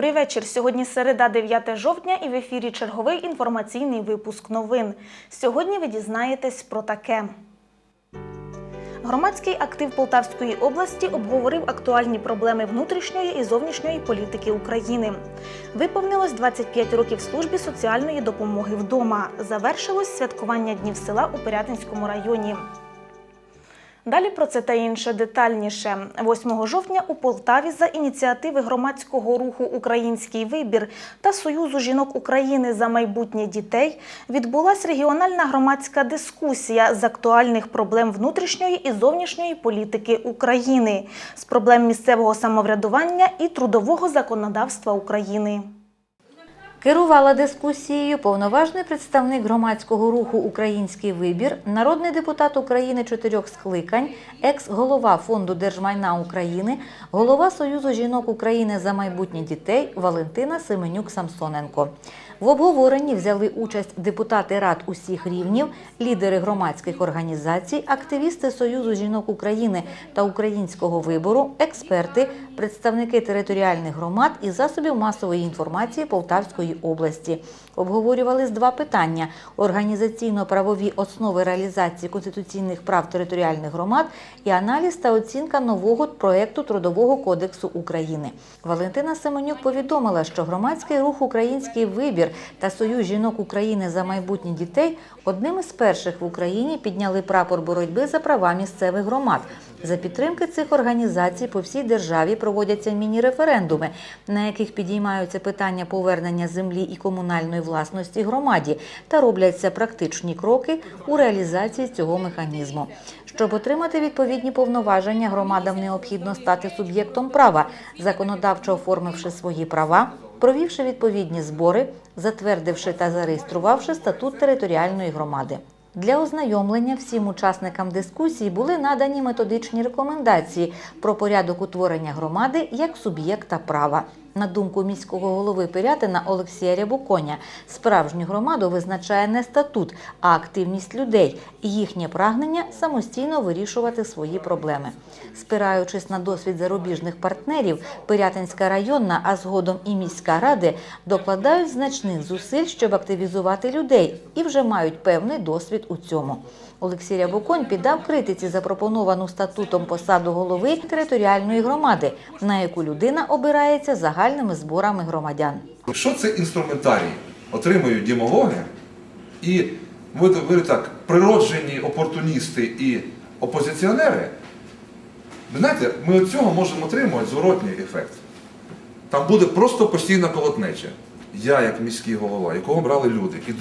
Добрий вечір. Сьогодні середа, 9 жовтня, і в ефірі черговий інформаційний випуск новин. Сьогодні ви дізнаєтесь про таке. Громадський актив Полтавської області обговорив актуальні проблеми внутрішньої і зовнішньої політики України. Виповнилось 25 років службі соціальної допомоги вдома. Завершилось святкування днів села у Пирятинському районі. Далі про це та інше детальніше. 8 жовтня у Полтаві за ініціативи громадського руху Український вибір та Союзу жінок України за майбутнє дітей відбулася регіональна громадська дискусія з актуальних проблем внутрішньої і зовнішньої політики України, з проблем місцевого самоврядування і трудового законодавства України. Керувала дискусією повноважний представник громадського руху Український вибір, народний депутат України чотирьох скликань, екс-голова Фонду держмайна України, голова Союзу жінок України за майбутнє дітей Валентина Семенюк Самсоненко. В обговоренні взяли участь депутати рад усіх рівнів, лідери громадських організацій, активісти Союзу жінок України та українського вибору, експерти, представники територіальних громад і засобів масової інформації Полтавської області. Обговорювались два питання: організаційно-правові основи реалізації конституційних прав територіальних громад і аналіз та оцінка нового проекту Трудового кодексу України. Валентина Семенюк повідомила, що громадський рух Український вибір та Союз жінок України за майбутнє дітей одним із перших в Україні підняли прапор боротьби за права місцевих громад. За підтримки цих організацій по всій державі проводяться міні-референдуми, на яких підіймаються питання повернення землі і комунальної власності громаді та робляться практичні кроки у реалізації цього механізму. Щоб отримати відповідні повноваження, громадам необхідно стати суб'єктом права, законодавчо оформивши свої права, провівши відповідні збори, затвердивши та зареєструвавши статут територіальної громади. Для ознайомлення всім учасникам дискусії були надані методичні рекомендації про порядок утворення громади як суб'єкта права. На думку міського голови Пирятина Олексія Рябоконя, справжню громаду визначає не статут, а активність людей і їхнє прагнення самостійно вирішувати свої проблеми. Спираючись на досвід зарубіжних партнерів, Пирятинська районна, а згодом і міська ради докладають значних зусиль, щоб активізувати людей і вже мають певний досвід у цьому. Олексій Рябоконь піддав критиці запропоновану статутом посаду голови територіальної громади, на яку людина обирається загальними зборами громадян. Якщо це інструментарій отримують демагоги і ви, так, природжені опортуністи і опозиціонери, ви знаєте, ми від цього можемо отримувати зворотній ефект. Там буде просто постійна колотнеча. Я, як міський голова, якого брали люди, і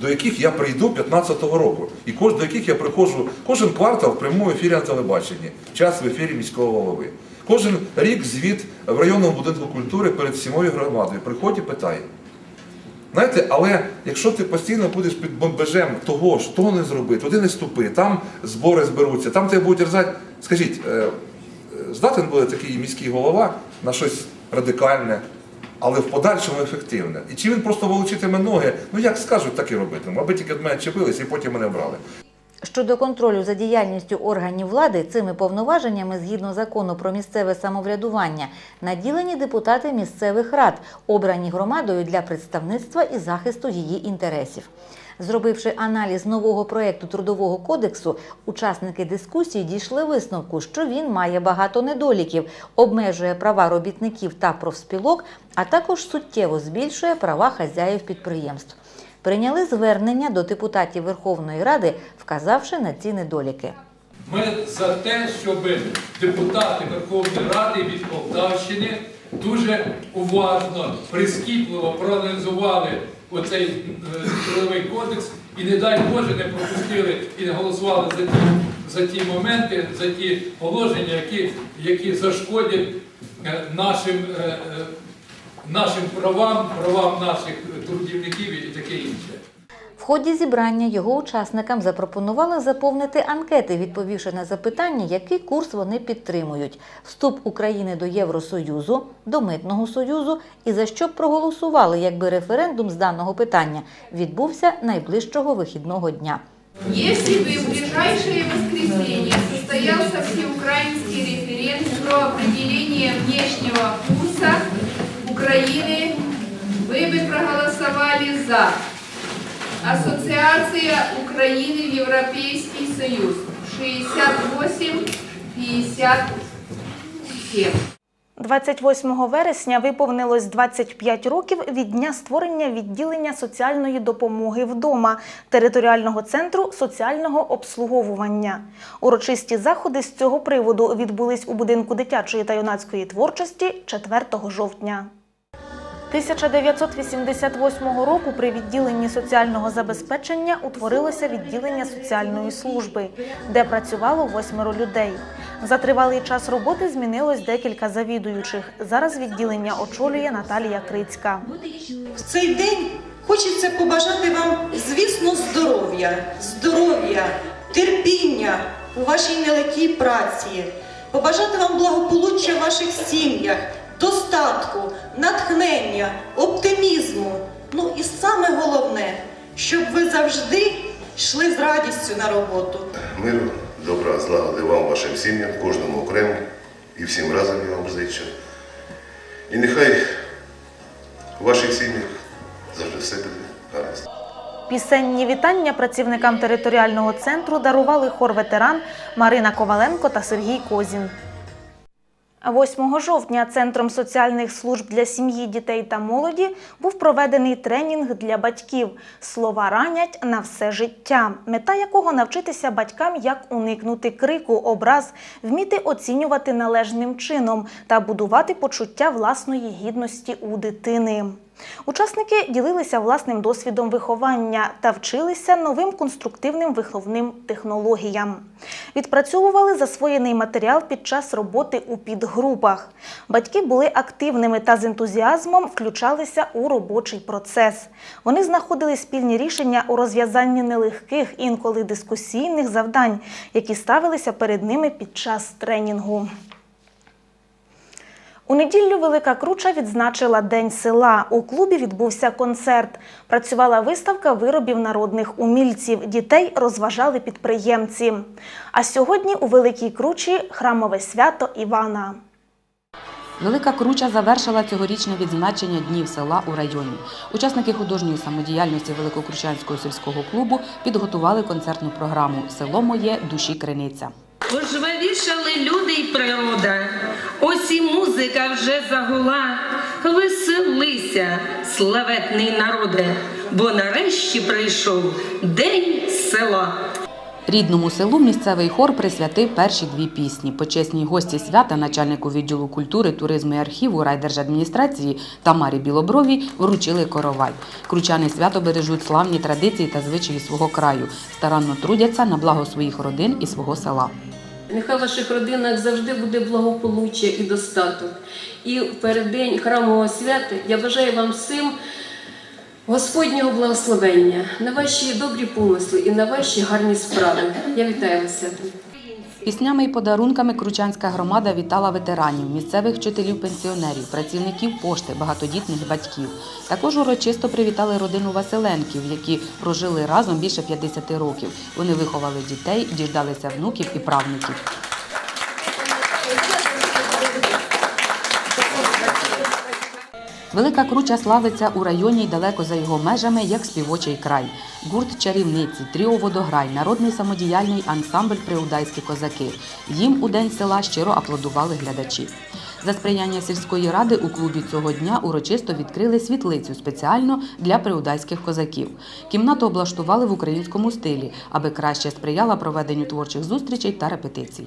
до яких я прийду 15-го року, і до яких я приходжу кожен квартал в прямому ефірі на телебаченні, час в ефірі міського голови. Кожен рік звіт в районному будинку культури перед сімою громадою. Приходь і питай. Знаєте, але якщо ти постійно будеш під бомбежем того, що не зроби, туди не ступи, там збори зберуться, там тебе будуть рзати. Скажіть, е, е, здатен буде такий міський голова на щось радикальне, але в подальшому ефективне. І чи він просто волочитиме ноги, ну як скажуть, так і робитиме, аби тільки від мене чепились і потім мене брали. Щодо контролю за діяльністю органів влади цими повноваженнями згідно закону про місцеве самоврядування наділені депутати місцевих рад, обрані громадою для представництва і захисту її інтересів. Зробивши аналіз нового проекту трудового кодексу, учасники дискусії дійшли висновку, що він має багато недоліків, обмежує права робітників та профспілок, а також суттєво збільшує права хазяїв підприємств. Прийняли звернення до депутатів Верховної Ради, вказавши на ці недоліки. Ми за те, щоб депутати Верховної Ради від Полтавщини дуже уважно, прискіпливо проаналізували оцей е, трудовий кодекс і, не дай Боже, не пропустили і не голосували за ті, за ті моменти, за ті положення, які, які зашкодять е, нашим, е, нашим правам, правам наших трудівників таке інше. В ході зібрання його учасникам запропонували заповнити анкети, відповівши на запитання, який курс вони підтримують: вступ України до Євросоюзу, до Митного Союзу і за що б проголосували, якби референдум з даного питання відбувся найближчого вихідного дня. Если бы в ближайшее воскресенье состоялся всеукраинский референдум про определение внешнего курса Украины вы бы проголосовали за. Ассоциация Украины в Европейский Союз 68-57. 28 вересня виповнилось 25 років від дня створення відділення соціальної допомоги вдома територіального центру соціального обслуговування. Урочисті заходи з цього приводу відбулись у будинку дитячої та юнацької творчості 4 жовтня. 1988 року при відділенні соціального забезпечення утворилося відділення соціальної служби, де працювало восьмеро людей. За тривалий час роботи змінилось декілька завідуючих. Зараз відділення очолює Наталія Крицька. В цей день хочеться побажати вам, звісно, здоров'я, здоров'я, терпіння у вашій нелегкій праці, побажати вам благополуччя в ваших сім'ях, достатку, натхнення, оптимізму. Ну і саме головне, щоб ви завжди йшли з радістю на роботу. Миру, добра, злагоди вам, вашим сім'ям, кожному окремо і всім разом я вам зичу. І нехай у ваших сім'ях завжди все буде гаразд. Пісенні вітання працівникам територіального центру дарували хор ветеран Марина Коваленко та Сергій Козін. 8 жовтня Центром соціальних служб для сім'ї, дітей та молоді був проведений тренінг для батьків Слова ранять на все життя, мета якого навчитися батькам, як уникнути крику, образ, вміти оцінювати належним чином та будувати почуття власної гідності у дитини. Учасники ділилися власним досвідом виховання та вчилися новим конструктивним виховним технологіям. Відпрацьовували засвоєний матеріал під час роботи у підгрупах. Батьки були активними та з ентузіазмом включалися у робочий процес. Вони знаходили спільні рішення у розв'язанні нелегких, інколи дискусійних завдань, які ставилися перед ними під час тренінгу. У неділю Велика Круча відзначила День села. У клубі відбувся концерт. Працювала виставка виробів народних умільців. Дітей розважали підприємці. А сьогодні у Великій Кручі храмове свято Івана. Велика Круча завершила цьогорічне відзначення днів села у районі. Учасники художньої самодіяльності Великокручанського сільського клубу підготували концертну програму Село моє душі криниця. Пожвавішали люди й природа, ось і музика вже загула. Веселися, славетний народе, бо нарешті прийшов день села. Рідному селу місцевий хор присвятив перші дві пісні. Почесній гості свята, начальнику відділу культури, туризму і архіву райдержадміністрації Тамарі Білобровій вручили коровай. Кручани свято бережуть славні традиції та звичаї свого краю, старанно трудяться на благо своїх родин і свого села. Нехай в ваших родинах завжди буде благополуччя і достаток. І в переддень храмового свята я бажаю вам всім Господнього благословення на ваші добрі помисли і на ваші гарні справи. Я вітаю вас. святом. Піснями і подарунками Кручанська громада вітала ветеранів, місцевих вчителів-пенсіонерів, працівників пошти, багатодітних батьків. Також урочисто привітали родину Василенків, які прожили разом більше 50 років. Вони виховали дітей, діждалися внуків і правнуків. Велика Круча славиться у районі й далеко за його межами як співочий край. Гурт чарівниці, тріо водограй, народний самодіяльний ансамбль Приудайські козаки. Їм у день села щиро аплодували глядачі. За сприяння сільської ради у клубі цього дня урочисто відкрили світлицю спеціально для приудайських козаків. Кімнату облаштували в українському стилі, аби краще сприяла проведенню творчих зустрічей та репетицій.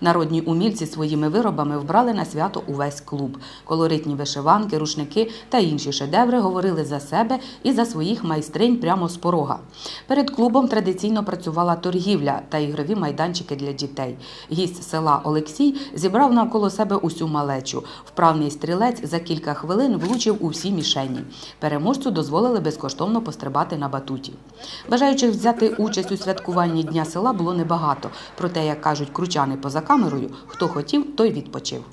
Народні умільці своїми виробами вбрали на свято увесь клуб. Колоритні вишиванки, рушники та інші шедеври говорили за себе і за своїх майстринь прямо з порога. Перед клубом традиційно працювала торгівля та ігрові майданчики для дітей. Гість села Олексій зібрав навколо себе усю малечу. Вправний стрілець за кілька хвилин влучив у всі мішені. Переможцю дозволили безкоштовно пострибати на батуті. Бажаючих взяти участь у святкуванні Дня села було небагато. Проте, як кажуть кручани поза камерою, хто хотів, той відпочив.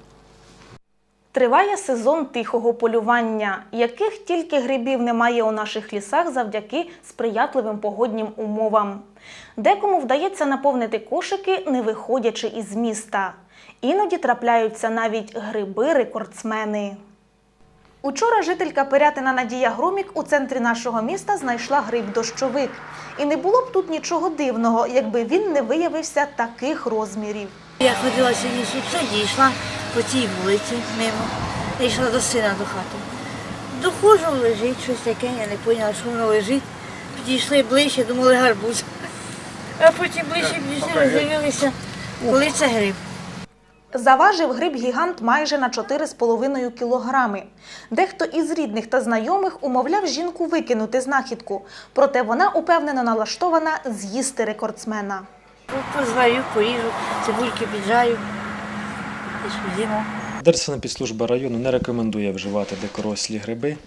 Триває сезон тихого полювання, яких тільки грибів немає у наших лісах завдяки сприятливим погоднім умовам. Декому вдається наповнити кошики, не виходячи із міста. Іноді трапляються навіть гриби-рекордсмени. Учора жителька Пирятина Надія Громік у центрі нашого міста знайшла гриб дощовик. І не було б тут нічого дивного, якби він не виявився таких розмірів. Я ходила сьогодні сюди, йшла по цій вулиці мимо, я йшла до сина до хати. Доходжу, лежить щось таке, я не поняла, що воно лежить. Підійшли ближче, думали гарбуз. А потім ближче підійшли, роздивилися, коли це гриб. Заважив гриб гігант майже на 4,5 кілограми. Дехто із рідних та знайомих умовляв жінку викинути знахідку, проте вона упевнено налаштована з'їсти рекордсмена. Позварю, поріжу, цибульки піджарю. Що з'їмо. Держсанепідслужба району не рекомендує вживати дикорослі гриби,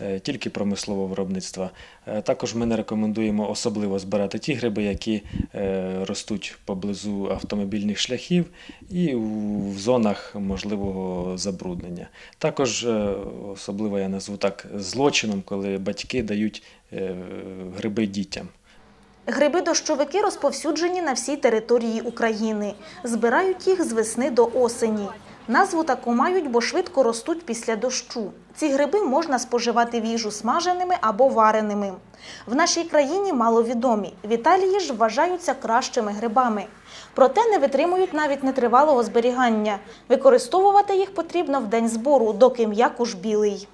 е, тільки промислового виробництва. Е, Також ми не рекомендуємо особливо збирати ті гриби, які е, ростуть поблизу автомобільних шляхів і в зонах можливого забруднення. Також особливо я назву так злочином, коли батьки дають гриби дітям. Гриби-дощовики розповсюджені на всій території України. Збирають їх з весни до осені. Назву таку мають, бо швидко ростуть після дощу. Ці гриби можна споживати в їжу смаженими або вареними. В нашій країні маловідомі. В Італії ж вважаються кращими грибами. Проте не витримують навіть нетривалого зберігання. Використовувати їх потрібно в день збору, доки м'якуш білий.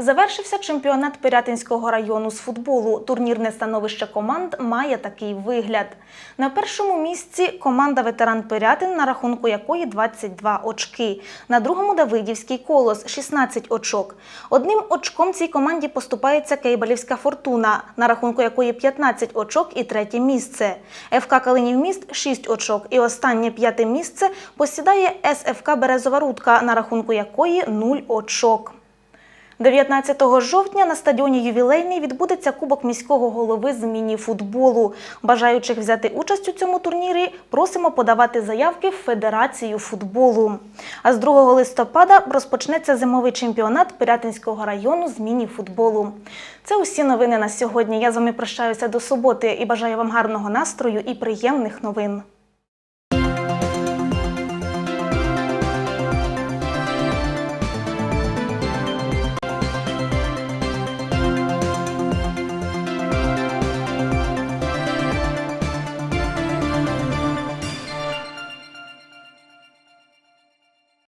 Завершився чемпіонат Пирятинського району з футболу. Турнірне становище команд має такий вигляд. На першому місці команда ветеран Пирятин, на рахунку якої 22 очки. На другому Давидівський колос 16 очок. Одним очком цій команді поступається Кейбалівська фортуна, на рахунку якої 15 очок і третє місце. ФК Калинівміст 6 очок. І останнє п'яте місце посідає СФК Березова Рудка, на рахунку якої 0 очок. 19 жовтня на стадіоні Ювілейний відбудеться Кубок міського голови з міні-футболу. Бажаючих взяти участь у цьому турнірі просимо подавати заявки в Федерацію футболу. А з 2 листопада розпочнеться зимовий чемпіонат Пирятинського району з міні-футболу. Це усі новини на сьогодні. Я з вами прощаюся до суботи і бажаю вам гарного настрою і приємних новин.